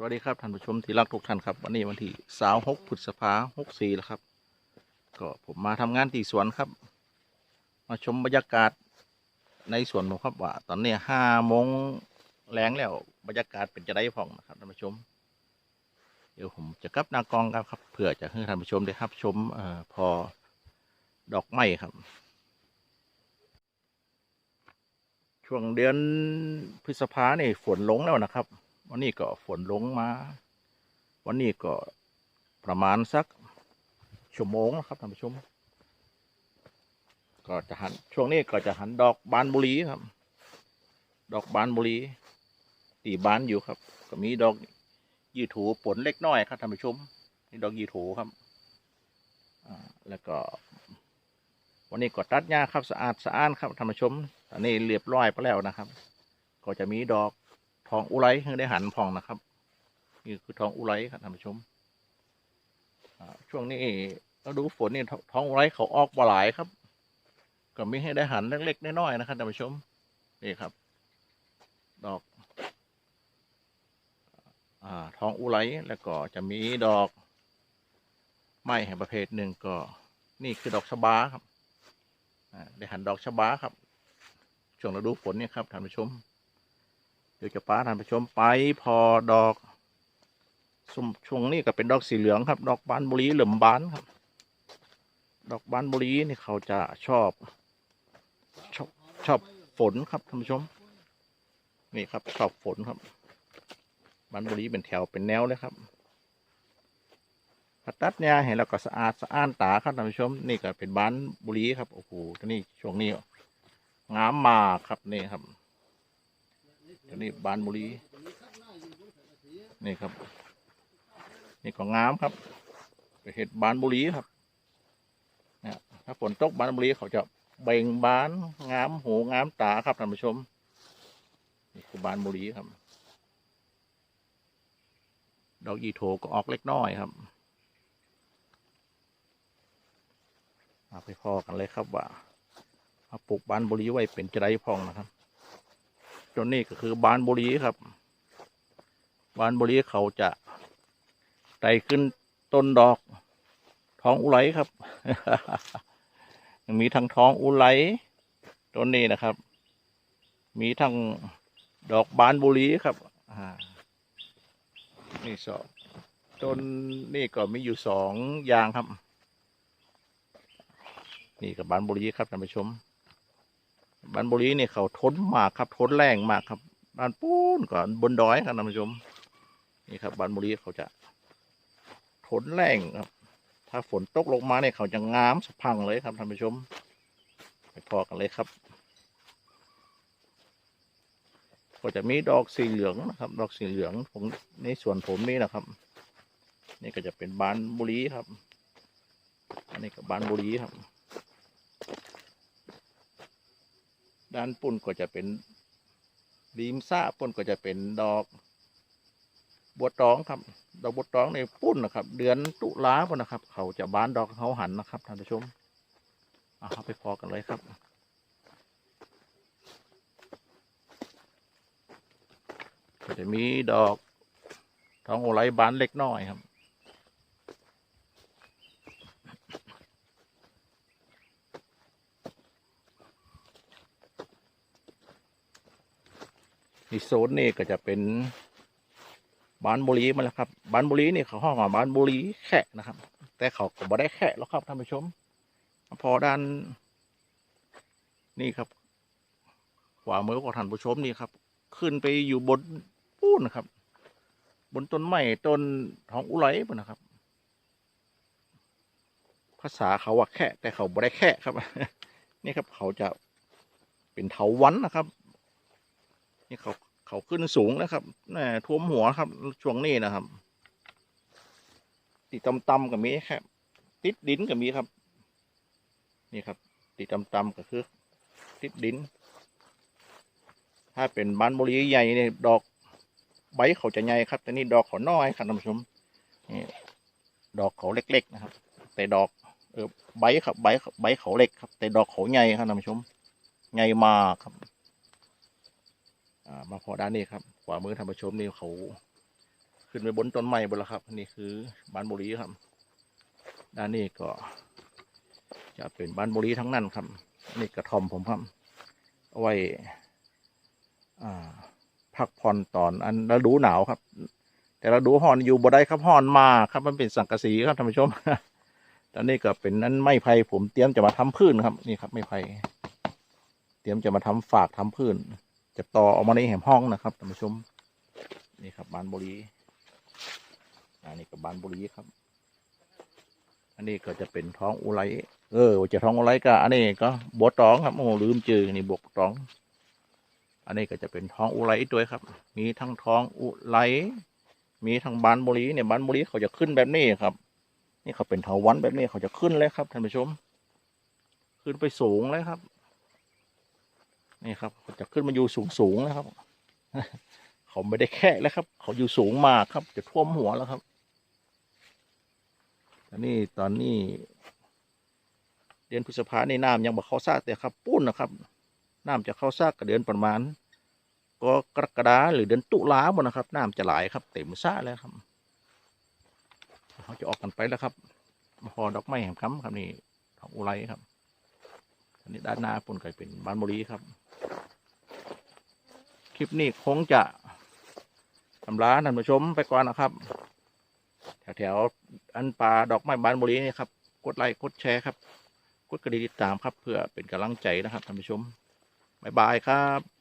สวัสดีครับท่านผู้ชมที่รักทุกท่านครับ วันนี้วันที่สาวหกพฤษภาหกสี่แล้วครับ ก็ผมมาทำงานที่สวนครับ มาชมบรรยากาศในสวนผมครับว่า ตอนนี้ห้าโมงแรงแล้วบรรยากาศเป็นจะได้พองนะครับท่านผู้ชม เดี๋ยวผมจะกลับนากองกันครับเพื่อจะให้ท่านผู้ชมได้ครับชมเอ่อพอดอกไม้ครับ ช่วงเดือนพฤษภาเนี่ยฝนลงแล้วนะครับ วันนี้ก็ฝนลงมา วันนี้ก็ประมาณสักชั่วโมงนะครับท่านผู้ชม ก็จะหันช่วงนี้ก็จะหันดอกบานบุรีครับ ดอกบานบุรีตีบานอยู่ครับ ก็มีดอกยีถูผลเล็กน้อยครับท่านผู้ชมนี่ดอกยีถูครับแล้วก็ วันนี้ก็ตัดหญ้าครับสะอาดสะอ้านครับท่านผู้ชม อันนี้เรียบร้อยไปแล้วนะครับ ก็จะมีดอก ทองอุไรได้หันพองนะครับ นี่คือทองอุไรครับท่านผู้ชมช่วงนี้เราดูฝนนี่ทองอุไรเขาออกบ่หลายครับ ก็มีให้ได้หันเล็กๆน้อยๆนะครับท่านผู้ชมนี่ครับ ดอกอ่าทองอุไรแล้วก็จะมีดอกไม้แห่งประเภทหนึ่งก็ นี่คือดอกชะบาครับได้หันดอกชะบาครับช่วงฤดูฝนเนี่ยครับท่านผู้ชม เดี๋ยวจะป้าท่านผู้ชมไปพอดอกส้มช่วงนี้ก็เป็นดอกสีเหลืองครับ ดอกบานบุรีเหลื่อมบานครับ ดอกบานบุรีนี่เขาจะชอบ ชอบชอบฝนครับท่านผู้ชม นี่ครับชอบฝนครับบานบุรีเป็นแถวเป็นแนวเลยครับพัดตัดเนี่ยเห็นแล้วก็สะอาดสะอ้านตาครับท่านผู้ชม นี่ก็เป็นบานบุรีครับโอ้โหตัวนี้ช่วงนี้งามมากครับนี่ครับ ตัวนี้บานบุรี นี่ครับ นี่ก็งามครับเป็นเห็ดบานบุรีครับนี่ยถ้าฝนตกบานบุรีเขาจะเบ่งบานงามหูงามตาครับท่านผู้ชม นี่คือบานบุรีครับ ดอกอีโถก็ออกเล็กน้อยครับมาไปพอกันเลยครับว่ามาปลูกบานบุรีไว้เป็นจะได้พองนะครับ ตัวนี้ก็คือบานบุรีครับ บานบุรีเขาจะไต่ขึ้นต้นดอกท้องอุไรครับ มีทั้งท้องอุไรต้นนี้นะครับ มีทั้งดอกบานบุรีครับนี่สองต้นนี่ก็มีอยู่สองอย่างครับ นี่กับบานบุรีครับท่านผู้ชม บันบุรีเนี่ยเขาทนมากครับทนแรงมากครับบ้านปูนก่อนบนดอยครับท่านผู้ชมนี่ครับบันบุรีเขาจะทนแรงครับ ถ้าฝนตกลงมาเนี่ยเขาจะงามสะพังเลยครับท่านผู้ชมไปพอกันเลยครับ ก็จะมีดอกสีเหลืองนะครับ ดอกสีเหลืองผมในส่วนผมนี่นะครับ นี่ก็จะเป็นบานบุรีครับ อันนี้กับบานบุรีครับ ด้านปุ่นก็จะเป็นรีมซ่าปุ่นก็จะเป็นดอก บัวตองครับ ดอกบัวตองในปุ่นนะครับ เดือนตุลาปุ่นนะครับ เขาจะบานดอกเขาหันนะครับท่านผู้ชมเอาเข้าไปพอกันเลยครับก็จะมีดอกทองโอไลบานเล็กน้อยครับ นี่โซนนี่ก็จะเป็นบานบุรีมาแล้วครับบานบุรีนี่เขาห้องว่าบานบุรีแค่นะครับ แต่เขาก็บ่ได้แค่แล้วครับท่านผู้ชม พอด้าน นี่ครับขวามือของท่านผู้ชมนี่ครับ ขึ้นไปอยู่บนปูนนะครับ บนต้นไม้ต้นทองอุไรปุ่นนะครับ ภาษาเขาว่าแค่แต่เขาบ่ได้แค่ครับ นี่ครับเขาจะเป็นเถาวันนะครับ นี่เขา เขาขึ้นสูงนะครับแน่ท่วมหัวครับ ช่วงนี้นะครับ ติดตำๆกับมีครับ ติดดินกับมีครับ นี่ครับ ติดตำๆก็คือ ติดดิน ถ้าเป็นบานบุรีใหญ่เนี่ยดอกใบเขาจะใหญ่ครับแต่นี่ดอกเขาน้อยครับท่านผู้ชมนี่ดอกเขาเล็ก ๆ นะครับ แต่ดอกเออใบครับใบใบเขาเล็กครับ แต่ดอกเขาใหญ่ครับท่านผู้ชมใหญ่มากครับ มาพอด้านนี้ครับขวามือท่านผู้ชมนี่เขา ขึ้นไปบนต้นไม้บนแล้วครับ นี่คือบ้านบุรีครับ ด้านนี้ก็จะเป็นบ้านบุรีทั้งนั้นครับ นี่กระท่อมผมครับเอาไว้อ่าพักผ่อนตอนอันฤดูหนาวครับ แต่ฤดูฮ้อนอยู่บ่ได้ครับฮ้อนมาครับ มันเป็นสังกะสีครับท่านผู้ชมตอนนี้ก็เป็นนั้นไม้ไผ่ผมเตรียมจะมาทำพื้นครับ นี่ครับไม้ไผ่เตรียมจะมาทำฝากทำพื้น จะต่อออกมาในแหมห้องนะครับท่านผู้ชม นี่ครับบานบุรีอันนี้กับบานบุรีครับ อันนี้ก็จะเป็นท้องอุไรเออจะท้องอุไรก็อันนี้ก็บวตองครับโอ้โหลืมจือนี่บวกตอง อันนี้ก็จะเป็นท้องอุไรด้วยครับ มีทั้งท้องอุไรมีทั้งบานบุรีเนี่ยบานบุรีเขาจะขึ้นแบบนี้ครับ นี่เขาเป็นเถาวันแบบนี้เขาจะขึ้นเลยครับท่านผู้ชม ขึ้นไปสูงเลยครับ นี่ครับจะขึ้นมาอยู่สูงสูงๆนะครับ เขาไม่ได้แค่แล้วครับ เขาอยู่สูงมากครับ จะท่วมหัวแล้วครับตอนนี้ตอนนี้ เดือนพฤษภาในน้ำยังบ่เข้าซากแต่ครับ ปุ้นนะครับน้ำจะเข้าซากกับเดือนประมาณก็กรกฎาหรือเดือนตุลาบนนะครับน้ำจะไหลครับ เต็มซ่าแล้วครับเขาจะออกกันไปแล้วครับพอดอกไม้แห่งคำครับนี่ของอุไรครับอันนี้ด้านหน้าปุ่นก็เป็นบ้านบุรีครับ คลิปนี้คงจะทำร้านท่านผู้ชมไปก่อนนะครับ แถวๆอันป่าดอกไม้บานบุรีนี่ครับ กดไลค์กดแชร์ครับ กดกระดิ่งติดตามครับ เพื่อเป็นกำลังใจนะครับท่านผู้ชมบ๊ายบายครับ